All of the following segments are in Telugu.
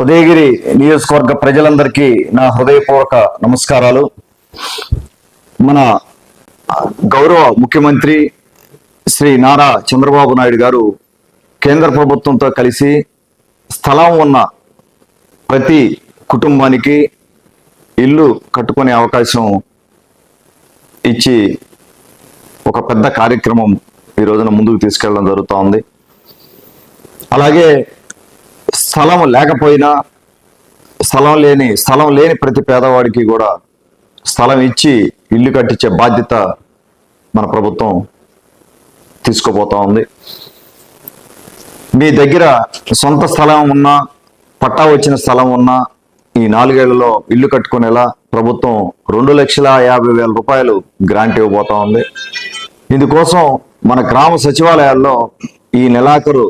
ఉదయగిరి నియోజకవర్గ ప్రజలందరికీ నా హృదయపూర్వక నమస్కారాలు. మన గౌరవ ముఖ్యమంత్రి శ్రీ నారా చంద్రబాబు నాయుడు గారు కేంద్ర ప్రభుత్వంతో కలిసి స్థలం ఉన్న ప్రతి కుటుంబానికి ఇల్లు కట్టుకునే అవకాశం ఇచ్చి ఒక పెద్ద కార్యక్రమం ఈ రోజున ముందుకు తీసుకెళ్ళడం జరుగుతూ ఉంది అలాగే స్థలం లేకపోయినా స్థలం లేని స్థలం లేని ప్రతి పేదవాడికి కూడా స్థలం ఇచ్చి ఇల్లు కట్టించే బాధ్యత మన ప్రభుత్వం తీసుకుపోతా ఉంది. మీ దగ్గర సొంత స్థలం ఉన్నా పట్టా వచ్చిన స్థలం ఉన్నా ఈ నాలుగేళ్ళలో ఇల్లు కట్టుకునేలా ప్రభుత్వం రెండు లక్షల యాభై వేల రూపాయలు గ్రాంట్ ఇవ్వబోతా ఉంది. ఇందుకోసం మన గ్రామ సచివాలయాల్లో ఈ నెలాఖరు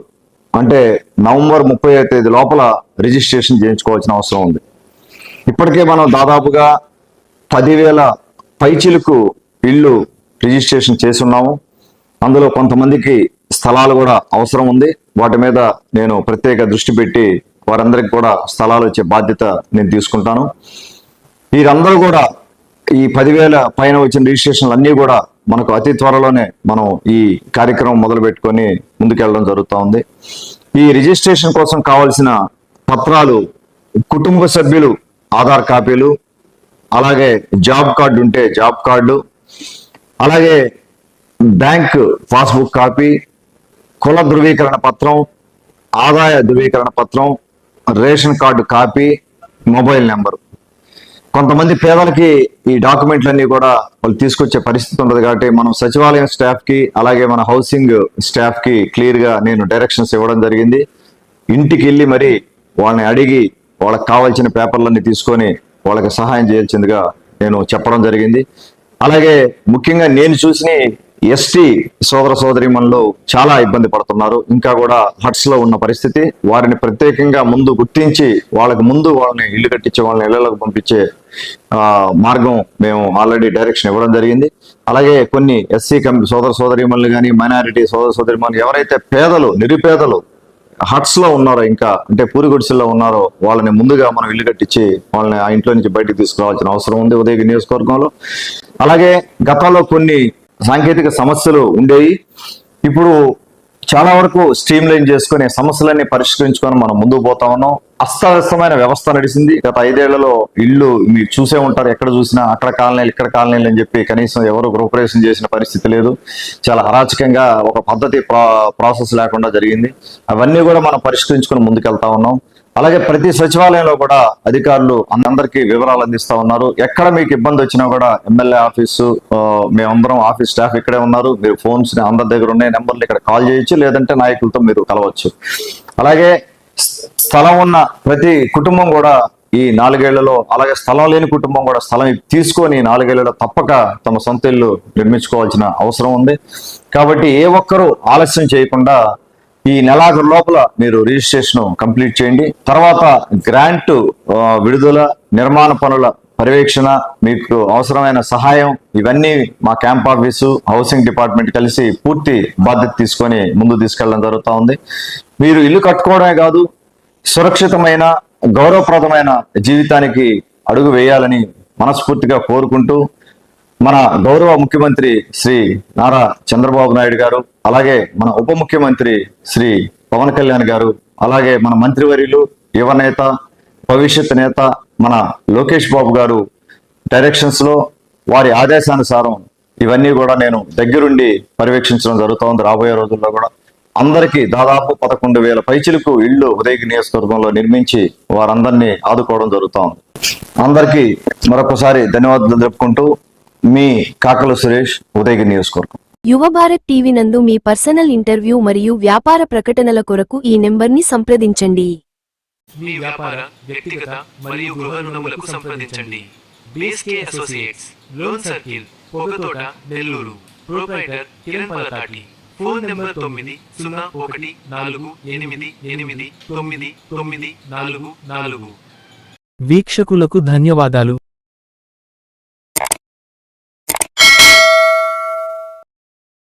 అంటే నవంబర్ ముప్పై తేదీ లోపల రిజిస్ట్రేషన్ చేయించుకోవాల్సిన అవసరం ఉంది. ఇప్పటికే మనం దాదాపుగా పదివేల పైచిలకు ఇల్లు రిజిస్ట్రేషన్ చేసి ఉన్నాము అందులో కొంతమందికి స్థలాలు కూడా అవసరం ఉంది. వాటి మీద నేను ప్రత్యేక దృష్టి పెట్టి వారందరికి కూడా స్థలాలు ఇచ్చే బాధ్యత నేను తీసుకుంటాను. వీరందరూ కూడా ఈ పదివేల పైన వచ్చిన రిజిస్ట్రేషన్లు అన్నీ కూడా మనకు అతి త్వరలోనే మనం ఈ కార్యక్రమం మొదలు పెట్టుకొని ముందుకెళ్ళడం జరుగుతూ ఉంది. ఈ రిజిస్ట్రేషన్ కోసం కావాల్సిన పత్రాలు కుటుంబ సభ్యులు ఆధార్ కాపీలు అలాగే జాబ్ కార్డు ఉంటే జాబ్ కార్డు అలాగే బ్యాంక్ పాస్బుక్ కాపీ కుల ధృవీకరణ పత్రం ఆదాయ ధృవీకరణ పత్రం ration card copy mobile number. కొంతమంది పేదలకి ఈ డాక్యుమెంట్లన్నీ కూడా వాళ్ళు తీసుకొచ్చే పరిస్థితి ఉండదు కాబట్టి మనం సచివాలయం స్టాఫ్కి అలాగే మన హౌసింగ్ స్టాఫ్కి క్లియర్గా నేను డైరెక్షన్స్ ఇవ్వడం జరిగింది. ఇంటికి వెళ్ళి మరి వాళ్ళని అడిగి వాళ్ళకి కావాల్సిన పేపర్లన్నీ తీసుకొని వాళ్ళకి సహాయం చేయాల్సిందిగా నేను చెప్పడం జరిగింది. అలాగే ముఖ్యంగా నేను చూసిన ఎస్టీ సోదర సోదరిమణులు చాలా ఇబ్బంది పడుతున్నారు. ఇంకా కూడా హట్స్లో ఉన్న పరిస్థితి వారిని ప్రత్యేకంగా ముందు గుర్తించి వాళ్ళకి ముందు వాళ్ళని ఇల్లు కట్టించే వాళ్ళని ఇళ్ళలోకి పంపించే మార్గం మేము ఆల్రెడీ డైరెక్షన్ ఇవ్వడం జరిగింది. అలాగే కొన్ని ఎస్సీ కం సోదర సోదరిమణులు కానీ మైనారిటీ సోదర సోదరిమణులు ఎవరైతే పేదలు నిరుపేదలు హట్స్లో ఉన్నారో ఇంకా అంటే పూరి గుడిసెల్లో ఉన్నారో వాళ్ళని ముందుగా మనం ఇల్లు కట్టించి వాళ్ళని ఆ ఇంట్లో నుంచి బయటకు తీసుకురావాల్సిన అవసరం ఉంది ఉదయ నియోజకవర్గంలో. అలాగే గతంలో కొన్ని సాంకేతిక సమస్యలు ఉండేవి ఇప్పుడు చాలా వరకు స్ట్రీమ్ లైన్ చేసుకుని సమస్యలన్నీ పరిష్కరించుకొని మనం ముందుకు పోతా ఉన్నాం. అస్తవ్యస్తమైన వ్యవస్థ నడిచింది. గత ఐదేళ్ళలో ఇల్లు మీరు చూసే ఉంటారు. ఎక్కడ చూసినా అక్కడ కాలనీలు ఇక్కడ కాలనీలు అని చెప్పి కనీసం ఎవరు గృహప్రవేశం చేసిన పరిస్థితి లేదు. చాలా అరాచకంగా ఒక పద్ధతి ప్రాసెస్ లేకుండా జరిగింది. అవన్నీ కూడా మనం పరిష్కరించుకొని ముందుకెళ్తా ఉన్నాం. అలాగే ప్రతి సచివాలయంలో కూడా అధికారులు అందరికీ వివరాలు అందిస్తా ఉన్నారు. ఎక్కడ మీకు ఇబ్బంది వచ్చినా కూడా ఎమ్మెల్యే ఆఫీసు మేమందరం ఆఫీస్ స్టాఫ్ ఇక్కడే ఉన్నారు. మీరు ఫోన్స్ అందరి దగ్గర ఉన్నాయి నెంబర్లు ఇక్కడ కాల్ చేయొచ్చు లేదంటే నాయకులతో మీరు కలవచ్చు. అలాగే స్- స్థలం ఉన్న ప్రతి కుటుంబం కూడా ఈ నాలుగేళ్ళలో అలాగే స్థలం లేని కుటుంబం కూడా స్థలం తీసుకొని నాలుగేళ్ళలో తప్పక తమ సొంత ఇల్లు నిర్మించుకోవాల్సిన అవసరం ఉంది. కాబట్టి ఏ ఒక్కరూ ఆలస్యం చేయకుండా ఈ నెలాఖరు లోపల మీరు రిజిస్ట్రేషన్ కంప్లీట్ చేయండి. తర్వాత గ్రాంట్ విడుదల నిర్మాణ పనుల పర్యవేక్షణ మీకు అవసరమైన సహాయం ఇవన్నీ మా క్యాంప్ ఆఫీసు హౌసింగ్ డిపార్ట్మెంట్ కలిసి పూర్తి బాధ్యత తీసుకొని ముందు తీసుకెళ్ళడం జరుగుతూ ఉంది. మీరు ఇల్లు కట్టుకోవడమే కాదు సురక్షితమైన గౌరవప్రదమైన జీవితానికి అడుగు వేయాలని మనస్ఫూర్తిగా కోరుకుంటూ మన గౌరవ ముఖ్యమంత్రి శ్రీ నారా చంద్రబాబు నాయుడు గారు అలాగే మన ఉప ముఖ్యమంత్రి శ్రీ పవన్ కళ్యాణ్ గారు అలాగే మన మంత్రివర్యులు యువ నేత భవిష్యత్ నేత మన లోకేష్ బాబు గారు డైరెక్షన్స్లో వారి ఆదేశానుసారం ఇవన్నీ కూడా నేను దగ్గరుండి పర్యవేక్షించడం జరుగుతోంది రాబోయే రోజుల్లో కూడా. అందరికీ దాదాపు పదకొండు వేల పైచిలకు ఇళ్ళు ఉదయగి నియోజకవర్గంలో నిర్మించి వారందరినీ ఆదుకోవడం జరుగుతోంది. అందరికీ మరొకసారి ధన్యవాదాలు జరుపుకుంటూ మీ కాకల సురేష్ ఉదయగిరి నియోజకవర్గం. యువ భారత్ టీవీ నందు మీ పర్సనల్ ఇంటర్వ్యూ మరియు వ్యాపార ప్రకటనల కొరకు ఈ నెంబర్ని సంప్రదించండి. మీ వ్యాపార వ్యక్తిగత మరియు గృహ రుణములకు సంప్రదించండి. BSK associates loan circle Pogathota Nellore. Proprietor Kiran Palathati. Phone number తొమ్మిది సున్నా ఒకటి నాలుగు ఎనిమిది ఎనిమిది తొమ్మిది తొమ్మిది నాలుగు నాలుగు. వీక్షకులకు ధన్యవాదాలు.